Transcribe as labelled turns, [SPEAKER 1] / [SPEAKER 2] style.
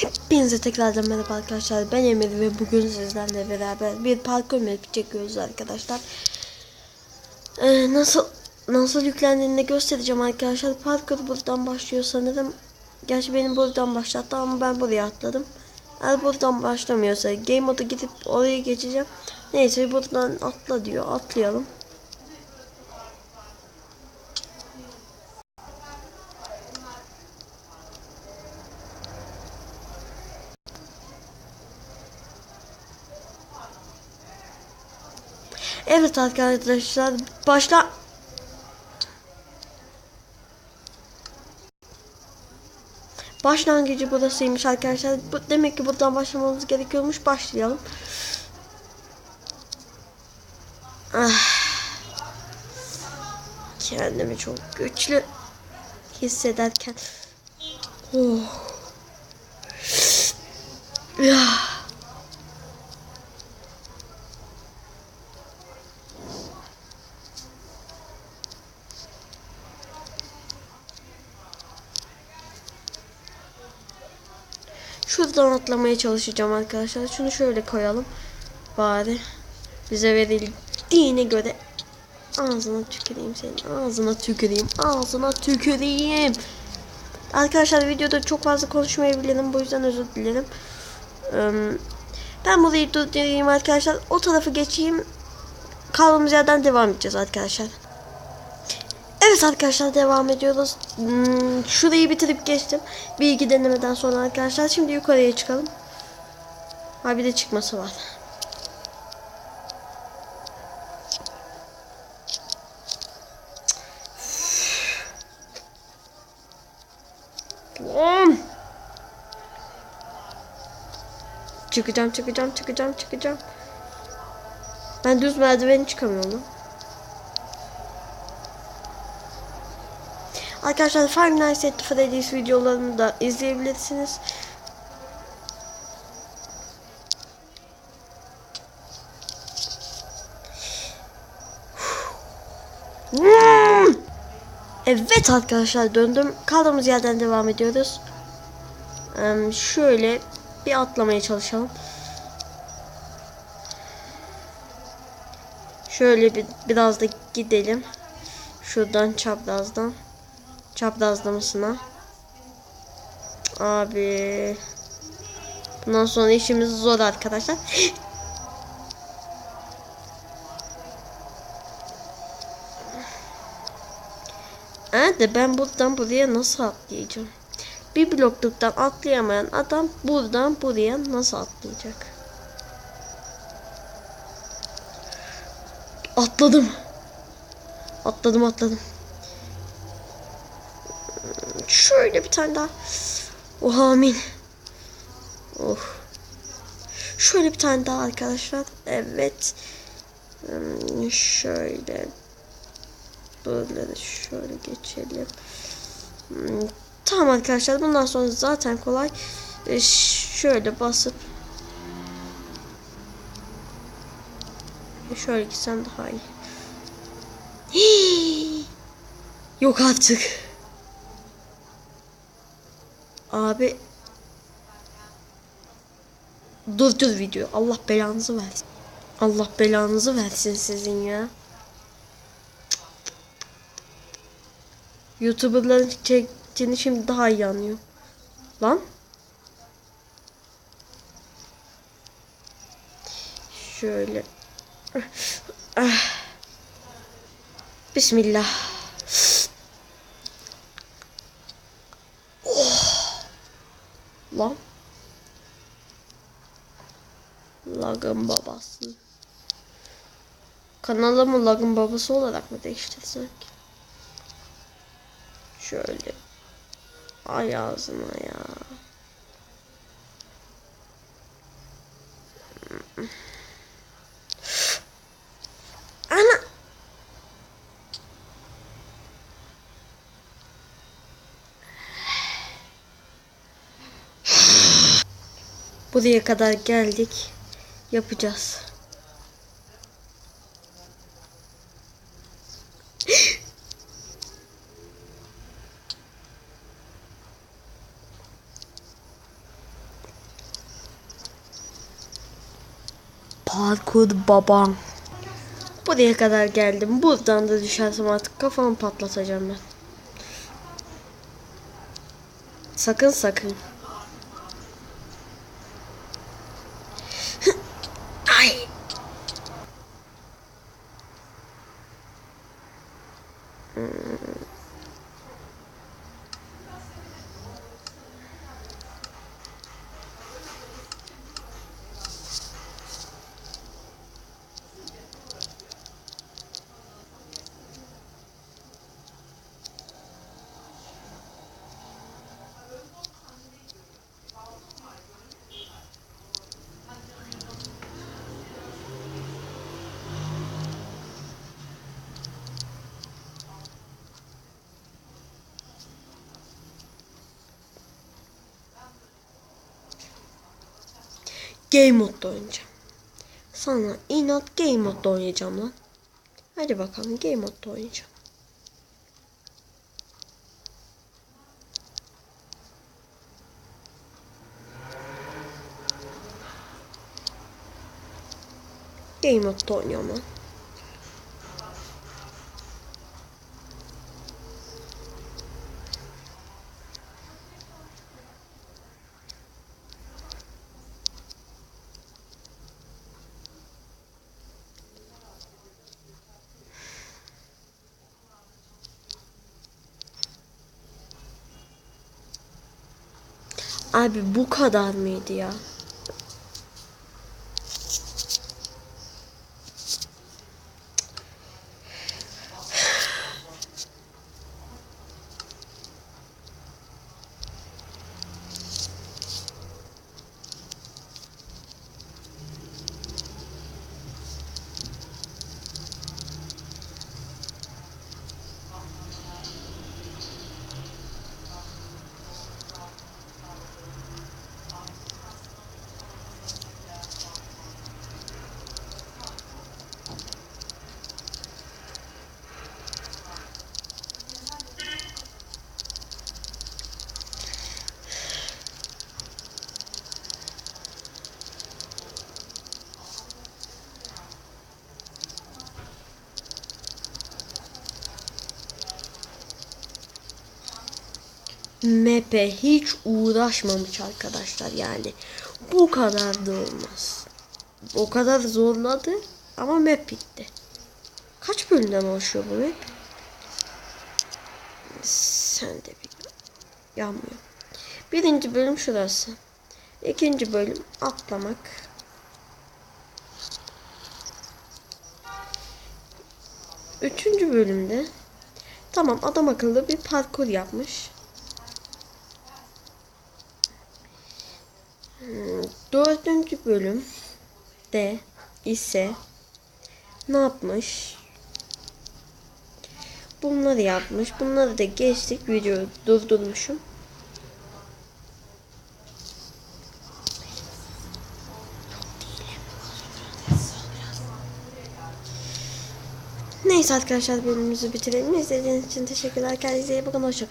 [SPEAKER 1] Hepinize tekrardan merhaba arkadaşlar. Ben Emir ve bugün sizlerle beraber bir parkur map çekiyoruz arkadaşlar. Ee, nasıl nasıl yüklendiğini göstereceğim arkadaşlar. Parkur buradan başlıyor sanırım. Gerçi benim buradan başlattı ama ben buraya atladım. Eğer buradan başlamıyorsa game modu gidip oraya geçeceğim. Neyse buradan atla diyor. Atlayalım. Evet arkadaşlar başla Başlangıcı burasıymış arkadaşlar. Bu, demek ki buradan başlamamız gerekiyormuş. Başlayalım. Ah. Kendimi çok güçlü hissederken. Oh. Ya. Şuradan atlamaya çalışacağım arkadaşlar. Şunu şöyle koyalım. Bari bize verildiğine göre ağzına tüküreyim senin. Ağzına tüküreyim. Ağzına tüküreyim. Arkadaşlar videoda çok fazla konuşmayabilirim. Bu yüzden özür dilerim. Ben burayı durdurayım arkadaşlar. O tarafı geçeyim. Kaldığımız yerden devam edeceğiz arkadaşlar. Evet arkadaşlar devam ediyoruz. Hmm, şurayı bitirip geçtim. Bir iki denemeden sonra arkadaşlar. Şimdi yukarıya çıkalım. Ha bir de çıkması var. Lan! Çıkacağım çıkacağım çıkacağım çıkacağım. Ben düz merdiveni çıkamıyorum Arkadaşlar Five Nights at Freddy's videolarını da izleyebilirsiniz. Evet arkadaşlar döndüm. Kaldığımız yerden devam ediyoruz. Şöyle bir atlamaya çalışalım. Şöyle bir biraz da gidelim. Şuradan çaprazdan çaprazlamasına. Abi. Bundan sonra işimiz zor arkadaşlar. de ben buradan buraya nasıl atlayacağım? Bir blokluktan atlayamayan adam buradan buraya nasıl atlayacak? Atladım. Atladım atladım. Şöyle bir tane daha. Oh amin. Oh. Şöyle bir tane daha arkadaşlar. Evet. Hmm, şöyle. Böyle şöyle geçelim. Hmm, tamam arkadaşlar. Bundan sonra zaten kolay. Ee, şöyle basıp şöyle gitsem daha iyi. Hii. Yok artık. Abi Dur dur video. Allah belanızı versin. Allah belanızı versin sizin ya. YouTuber'ların çektiğini şimdi daha iyi anlıyor. Lan. Şöyle. Bismillah. Lan. Lagın babası. Kanalımı Lagın babası olarak mı değiştirsek? Şöyle. Ay ağzına ya. Ana. Buraya kadar geldik yapacağız. Parkur babam. Buraya kadar geldim. Buradan da düşersem artık kafamı patlatacağım ben. Sakın sakın. Game modda oynayacağım. Sana inat game modda oynayacağım lan. Hadi bakalım game modda oynayacağım. Game modda oynuyorum lan. Abi bu kadar mıydı ya? Map'e hiç uğraşmamış arkadaşlar yani. Bu kadar da olmaz. O kadar zorladı ama map bitti. Kaç bölümden oluşuyor bu map? Sen de bir yanmıyor. Birinci bölüm şurası. İkinci bölüm atlamak. Üçüncü bölümde tamam adam akıllı bir parkur yapmış. Dördüncü bölüm de ise ne yapmış? Bunları yapmış. Bunları da geçtik. Videoyu durdurmuşum. Neyse arkadaşlar bölümümüzü bitirelim. İzlediğiniz için teşekkürler. Kendinize iyi bakın. Hoşçakalın.